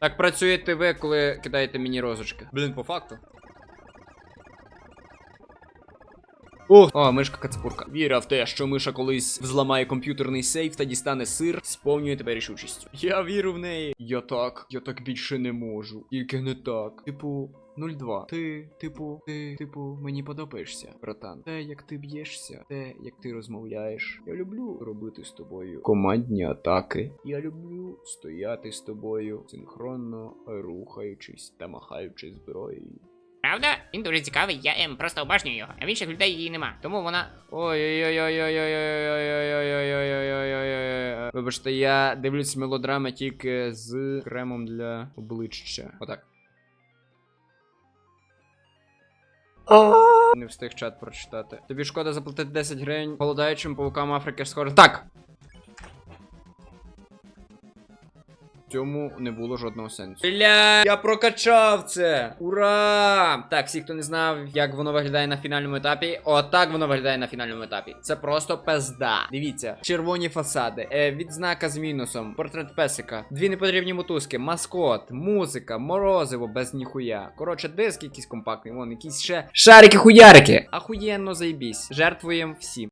Так працюєте ви, коли кидаєте мені розочки. Блін, по факту. Ох, о, мишка кацпурка. Віра в те, що миша колись взламає комп'ютерний сейф та дістане сир, сповнює тебе рішучістю. Я вірю в неї. Я так, я так більше не можу. Тільки не так. Типу. 02. Ти, типу, ти, типу, мені подобаєшся, братан. Те, як ти б'єшся, те, як ти розмовляєш. Я люблю робити з тобою командні атаки. Я люблю стояти з тобою синхронно рухаючись та махаючи зброєю. Правда? Він дуже цікавий, я ем, просто обожнюю його. А в інших людей її нема. Тому вона. Ой-ой-ой-ой-ой-ой-ой-ой-ой-ой-ой-ой-ой-ой-ой-ой-ой-ой-ой. Вибачте, я дивлюсь мелодрами тільки з кремом для обличчя. Отак. Не встиг чат прочитати. Тобі шкода заплатить 10 гривень полодаючим паукам Африки Скоро. Так! Цьому не було жодного сенсу. Бля, я прокачав це! Ура! Так, всі, хто не знав, як воно виглядає на фінальному етапі, отак воно виглядає на фінальному етапі. Це просто пизда. Дивіться, червоні фасади, е, відзнака з мінусом, портрет песика, дві непотрібні мотузки, маскот, музика, морозиво без ніхуя. Коротше, диск якийсь компактний, вон якісь ще шарики-хуярики. Ахуєнно заєбісь. Жертвуємо всім.